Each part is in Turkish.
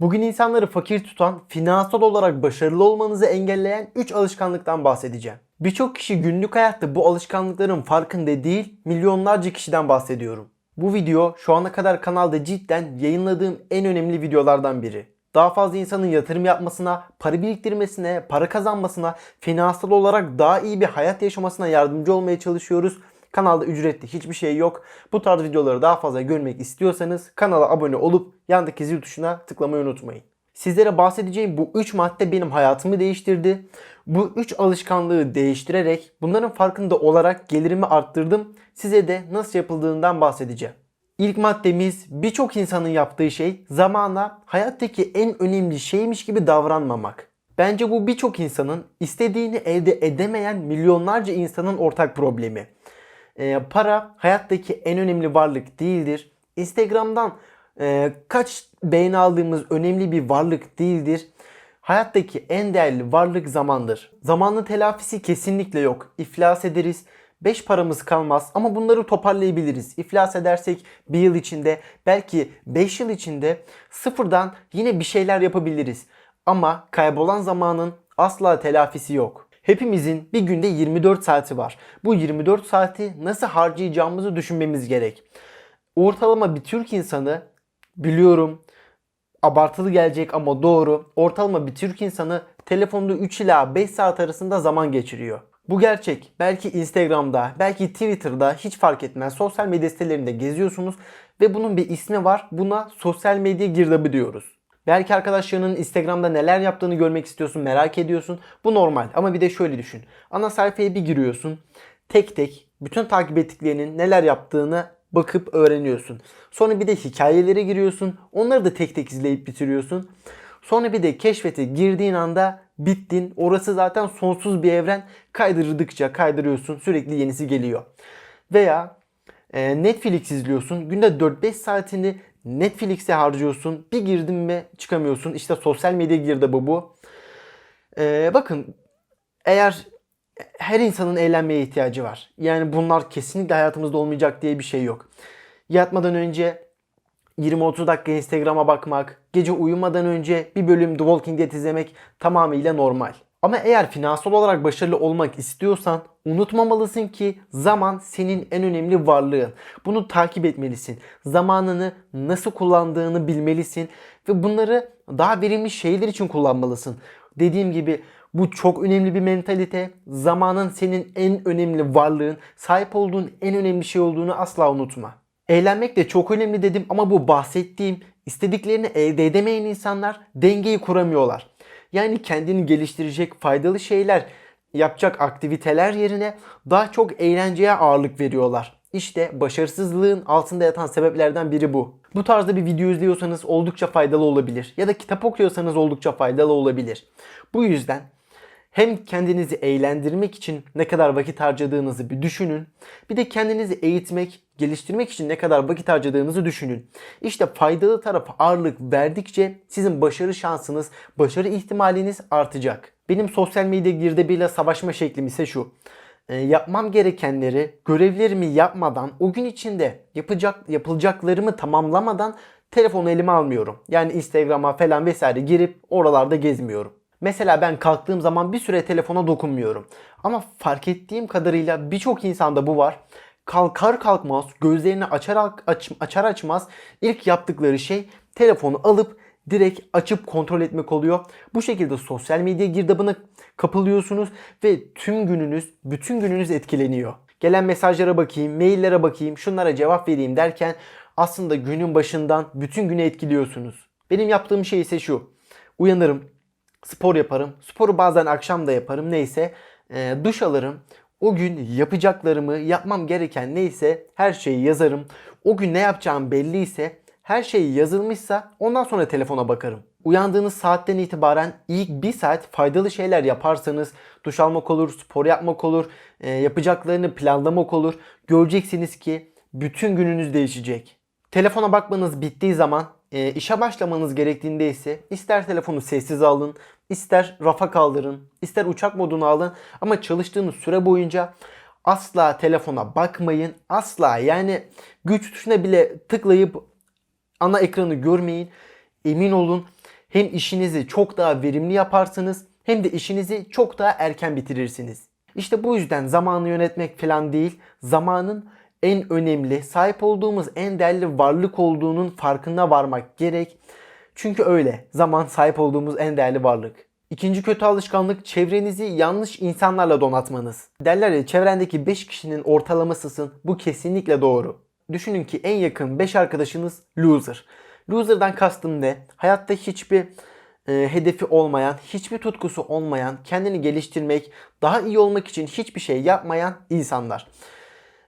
Bugün insanları fakir tutan, finansal olarak başarılı olmanızı engelleyen 3 alışkanlıktan bahsedeceğim. Birçok kişi günlük hayatta bu alışkanlıkların farkında değil, milyonlarca kişiden bahsediyorum. Bu video şu ana kadar kanalda cidden yayınladığım en önemli videolardan biri. Daha fazla insanın yatırım yapmasına, para biriktirmesine, para kazanmasına, finansal olarak daha iyi bir hayat yaşamasına yardımcı olmaya çalışıyoruz. Kanalda ücretli hiçbir şey yok. Bu tarz videoları daha fazla görmek istiyorsanız kanala abone olup yandaki zil tuşuna tıklamayı unutmayın. Sizlere bahsedeceğim bu 3 madde benim hayatımı değiştirdi. Bu 3 alışkanlığı değiştirerek bunların farkında olarak gelirimi arttırdım. Size de nasıl yapıldığından bahsedeceğim. İlk maddemiz birçok insanın yaptığı şey zamana hayattaki en önemli şeymiş gibi davranmamak. Bence bu birçok insanın istediğini elde edemeyen milyonlarca insanın ortak problemi. Ee, para hayattaki en önemli varlık değildir. Instagram'dan e, kaç beğeni aldığımız önemli bir varlık değildir. Hayattaki en değerli varlık zamandır. Zamanın telafisi kesinlikle yok. İflas ederiz. 5 paramız kalmaz ama bunları toparlayabiliriz. İflas edersek bir yıl içinde belki 5 yıl içinde sıfırdan yine bir şeyler yapabiliriz. Ama kaybolan zamanın asla telafisi yok. Hepimizin bir günde 24 saati var. Bu 24 saati nasıl harcayacağımızı düşünmemiz gerek. Ortalama bir Türk insanı biliyorum abartılı gelecek ama doğru. Ortalama bir Türk insanı telefonda 3 ila 5 saat arasında zaman geçiriyor. Bu gerçek. Belki Instagram'da, belki Twitter'da hiç fark etmez. Sosyal medya sitelerinde geziyorsunuz ve bunun bir ismi var. Buna sosyal medya girdabı diyoruz. Belki arkadaşlarının Instagram'da neler yaptığını görmek istiyorsun, merak ediyorsun. Bu normal ama bir de şöyle düşün. Ana sayfaya bir giriyorsun. Tek tek bütün takip ettiklerinin neler yaptığını bakıp öğreniyorsun. Sonra bir de hikayelere giriyorsun. Onları da tek tek izleyip bitiriyorsun. Sonra bir de keşfete girdiğin anda bittin. Orası zaten sonsuz bir evren. Kaydırdıkça kaydırıyorsun. Sürekli yenisi geliyor. Veya e, Netflix izliyorsun. Günde 4-5 saatini Netflix'e harcıyorsun. Bir girdin mi çıkamıyorsun. İşte sosyal medya girdabı bu. E, bakın eğer her insanın eğlenmeye ihtiyacı var. Yani bunlar kesinlikle hayatımızda olmayacak diye bir şey yok. Yatmadan önce 20-30 dakika Instagram'a bakmak, gece uyumadan önce bir bölüm The Walking Dead izlemek tamamıyla normal. Ama eğer finansal olarak başarılı olmak istiyorsan unutmamalısın ki zaman senin en önemli varlığın. Bunu takip etmelisin. Zamanını nasıl kullandığını bilmelisin ve bunları daha verimli şeyler için kullanmalısın. Dediğim gibi bu çok önemli bir mentalite. Zamanın senin en önemli varlığın, sahip olduğun en önemli şey olduğunu asla unutma. Eğlenmek de çok önemli dedim ama bu bahsettiğim istediklerini elde edemeyen insanlar dengeyi kuramıyorlar. Yani kendini geliştirecek faydalı şeyler yapacak aktiviteler yerine daha çok eğlenceye ağırlık veriyorlar. İşte başarısızlığın altında yatan sebeplerden biri bu. Bu tarzda bir video izliyorsanız oldukça faydalı olabilir ya da kitap okuyorsanız oldukça faydalı olabilir. Bu yüzden hem kendinizi eğlendirmek için ne kadar vakit harcadığınızı bir düşünün. Bir de kendinizi eğitmek, geliştirmek için ne kadar vakit harcadığınızı düşünün. İşte faydalı tarafa ağırlık verdikçe sizin başarı şansınız, başarı ihtimaliniz artacak. Benim sosyal medya girdabıyla savaşma şeklim ise şu. E, yapmam gerekenleri, görevlerimi yapmadan, o gün içinde yapacak yapılacaklarımı tamamlamadan telefonu elime almıyorum. Yani Instagram'a falan vesaire girip oralarda gezmiyorum. Mesela ben kalktığım zaman bir süre telefona dokunmuyorum. Ama fark ettiğim kadarıyla birçok insanda bu var. Kalkar kalkmaz gözlerini açar, aç, açar açmaz ilk yaptıkları şey telefonu alıp direkt açıp kontrol etmek oluyor. Bu şekilde sosyal medya girdabına kapılıyorsunuz ve tüm gününüz, bütün gününüz etkileniyor. Gelen mesajlara bakayım, maillere bakayım, şunlara cevap vereyim derken aslında günün başından bütün günü etkiliyorsunuz. Benim yaptığım şey ise şu. Uyanırım, spor yaparım. Sporu bazen akşam da yaparım neyse. E, duş alırım. O gün yapacaklarımı, yapmam gereken neyse her şeyi yazarım. O gün ne yapacağım belli ise her şey yazılmışsa ondan sonra telefona bakarım. Uyandığınız saatten itibaren ilk bir saat faydalı şeyler yaparsanız duş almak olur, spor yapmak olur, e, yapacaklarını planlamak olur. Göreceksiniz ki bütün gününüz değişecek. Telefona bakmanız bittiği zaman e, işe başlamanız gerektiğinde ise ister telefonu sessiz alın, ister rafa kaldırın, ister uçak moduna alın ama çalıştığınız süre boyunca asla telefona bakmayın. Asla yani güç tuşuna bile tıklayıp ana ekranı görmeyin. Emin olun Hem işinizi çok daha verimli yaparsınız hem de işinizi çok daha erken bitirirsiniz. İşte bu yüzden zamanı yönetmek falan değil, zamanın en önemli, sahip olduğumuz en değerli varlık olduğunun farkına varmak gerek. Çünkü öyle. Zaman sahip olduğumuz en değerli varlık. İkinci kötü alışkanlık çevrenizi yanlış insanlarla donatmanız. Derler ya çevrendeki 5 kişinin ortalamasısın. Bu kesinlikle doğru. Düşünün ki en yakın 5 arkadaşınız loser. Loser'dan kastım ne? Hayatta hiçbir e, hedefi olmayan, hiçbir tutkusu olmayan, kendini geliştirmek, daha iyi olmak için hiçbir şey yapmayan insanlar.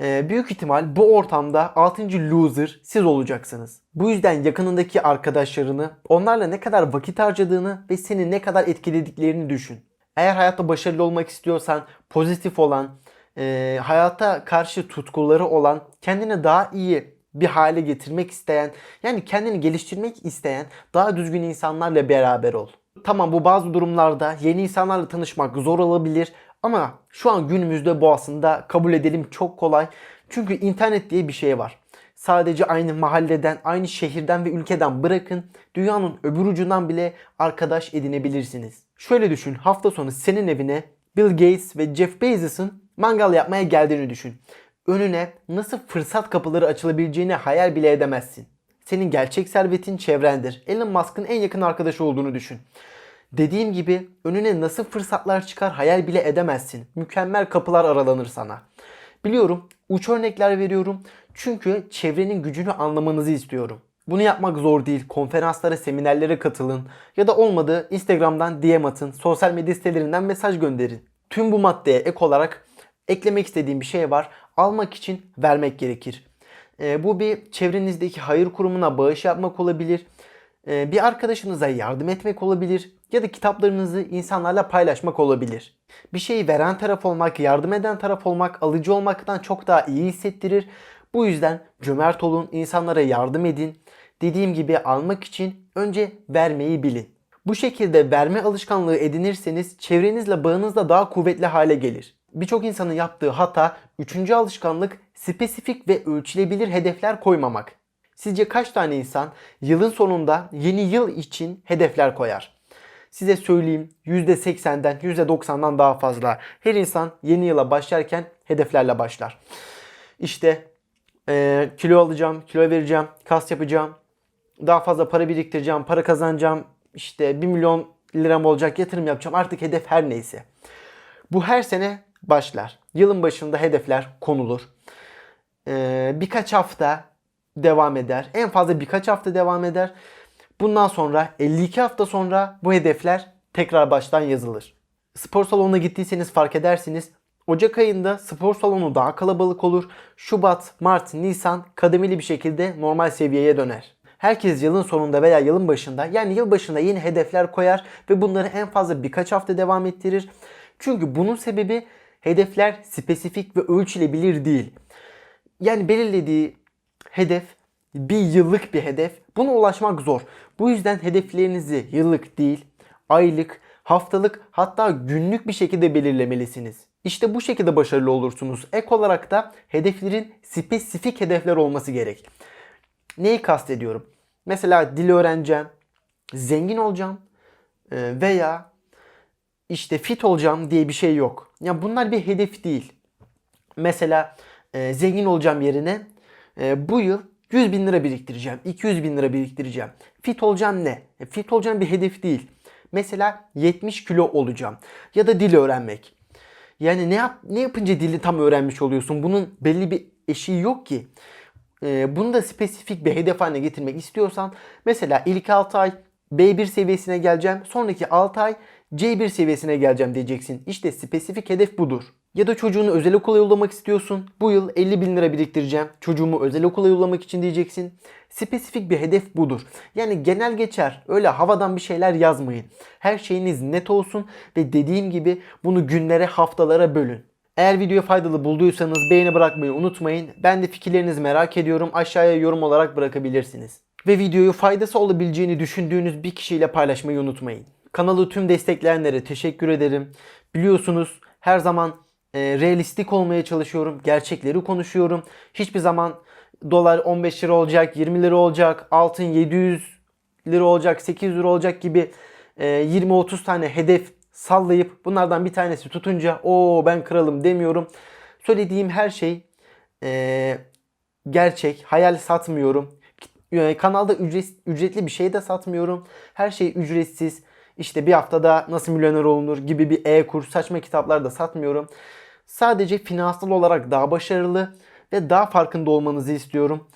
E, büyük ihtimal bu ortamda 6. loser siz olacaksınız. Bu yüzden yakınındaki arkadaşlarını, onlarla ne kadar vakit harcadığını ve seni ne kadar etkilediklerini düşün. Eğer hayatta başarılı olmak istiyorsan, pozitif olan, e, hayata karşı tutkuları olan, kendini daha iyi bir hale getirmek isteyen, yani kendini geliştirmek isteyen daha düzgün insanlarla beraber ol. Tamam bu bazı durumlarda yeni insanlarla tanışmak zor olabilir ama şu an günümüzde bu aslında kabul edelim çok kolay. Çünkü internet diye bir şey var. Sadece aynı mahalleden, aynı şehirden ve ülkeden bırakın dünyanın öbür ucundan bile arkadaş edinebilirsiniz. Şöyle düşün hafta sonu senin evine Bill Gates ve Jeff Bezos'ın mangal yapmaya geldiğini düşün önüne nasıl fırsat kapıları açılabileceğini hayal bile edemezsin. Senin gerçek servetin çevrendir. Elon Musk'ın en yakın arkadaşı olduğunu düşün. Dediğim gibi önüne nasıl fırsatlar çıkar hayal bile edemezsin. Mükemmel kapılar aralanır sana. Biliyorum uç örnekler veriyorum çünkü çevrenin gücünü anlamanızı istiyorum. Bunu yapmak zor değil. Konferanslara, seminerlere katılın ya da olmadı Instagram'dan DM atın, sosyal medya sitelerinden mesaj gönderin. Tüm bu maddeye ek olarak eklemek istediğim bir şey var. Almak için vermek gerekir. E, bu bir çevrenizdeki hayır kurumuna bağış yapmak olabilir. E, bir arkadaşınıza yardım etmek olabilir. Ya da kitaplarınızı insanlarla paylaşmak olabilir. Bir şeyi veren taraf olmak, yardım eden taraf olmak, alıcı olmaktan çok daha iyi hissettirir. Bu yüzden cömert olun, insanlara yardım edin. Dediğim gibi almak için önce vermeyi bilin. Bu şekilde verme alışkanlığı edinirseniz çevrenizle bağınız da daha kuvvetli hale gelir. Birçok insanın yaptığı hata üçüncü alışkanlık spesifik ve ölçülebilir hedefler koymamak. Sizce kaç tane insan yılın sonunda yeni yıl için hedefler koyar? Size söyleyeyim %80'den %90'dan daha fazla. Her insan yeni yıla başlarken hedeflerle başlar. İşte e, kilo alacağım, kilo vereceğim, kas yapacağım, daha fazla para biriktireceğim, para kazanacağım, işte 1 milyon liram olacak yatırım yapacağım artık hedef her neyse. Bu her sene başlar. Yılın başında hedefler konulur. Ee, birkaç hafta devam eder. En fazla birkaç hafta devam eder. Bundan sonra 52 hafta sonra bu hedefler tekrar baştan yazılır. Spor salonuna gittiyseniz fark edersiniz. Ocak ayında spor salonu daha kalabalık olur. Şubat, Mart, Nisan kademeli bir şekilde normal seviyeye döner. Herkes yılın sonunda veya yılın başında yani yıl başında yeni hedefler koyar ve bunları en fazla birkaç hafta devam ettirir. Çünkü bunun sebebi hedefler spesifik ve ölçülebilir değil. Yani belirlediği hedef bir yıllık bir hedef. Buna ulaşmak zor. Bu yüzden hedeflerinizi yıllık değil, aylık, haftalık hatta günlük bir şekilde belirlemelisiniz. İşte bu şekilde başarılı olursunuz. Ek olarak da hedeflerin spesifik hedefler olması gerek. Neyi kastediyorum? Mesela dil öğreneceğim, zengin olacağım e, veya işte fit olacağım diye bir şey yok. Ya bunlar bir hedef değil. Mesela e, zengin olacağım yerine e, bu yıl 100 bin lira biriktireceğim, 200 bin lira biriktireceğim. Fit olacağım ne? E, fit olacağım bir hedef değil. Mesela 70 kilo olacağım ya da dil öğrenmek. Yani ne yap ne yapınca dili tam öğrenmiş oluyorsun? Bunun belli bir eşiği yok ki. E, bunu da spesifik bir hedef haline getirmek istiyorsan mesela ilk 6 ay B1 seviyesine geleceğim. Sonraki 6 ay C1 seviyesine geleceğim diyeceksin. İşte spesifik hedef budur. Ya da çocuğunu özel okula yollamak istiyorsun. Bu yıl 50 bin lira biriktireceğim. Çocuğumu özel okula yollamak için diyeceksin. Spesifik bir hedef budur. Yani genel geçer. Öyle havadan bir şeyler yazmayın. Her şeyiniz net olsun ve dediğim gibi bunu günlere haftalara bölün. Eğer videoyu faydalı bulduysanız beğeni bırakmayı unutmayın. Ben de fikirlerinizi merak ediyorum. Aşağıya yorum olarak bırakabilirsiniz. Ve videoyu faydası olabileceğini düşündüğünüz bir kişiyle paylaşmayı unutmayın. Kanalı tüm destekleyenlere teşekkür ederim. Biliyorsunuz her zaman e, realistik olmaya çalışıyorum. Gerçekleri konuşuyorum. Hiçbir zaman dolar 15 lira olacak, 20 lira olacak, altın 700 lira olacak, 800 lira olacak gibi e, 20-30 tane hedef sallayıp bunlardan bir tanesi tutunca o ben kralım demiyorum. Söylediğim her şey e, gerçek. Hayal satmıyorum. E, Kanalda ücret, ücretli bir şey de satmıyorum. Her şey ücretsiz. İşte bir haftada nasıl milyoner olunur gibi bir e-kurs, saçma kitaplar da satmıyorum. Sadece finansal olarak daha başarılı ve daha farkında olmanızı istiyorum.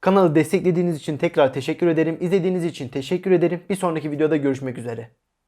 Kanalı desteklediğiniz için tekrar teşekkür ederim. İzlediğiniz için teşekkür ederim. Bir sonraki videoda görüşmek üzere.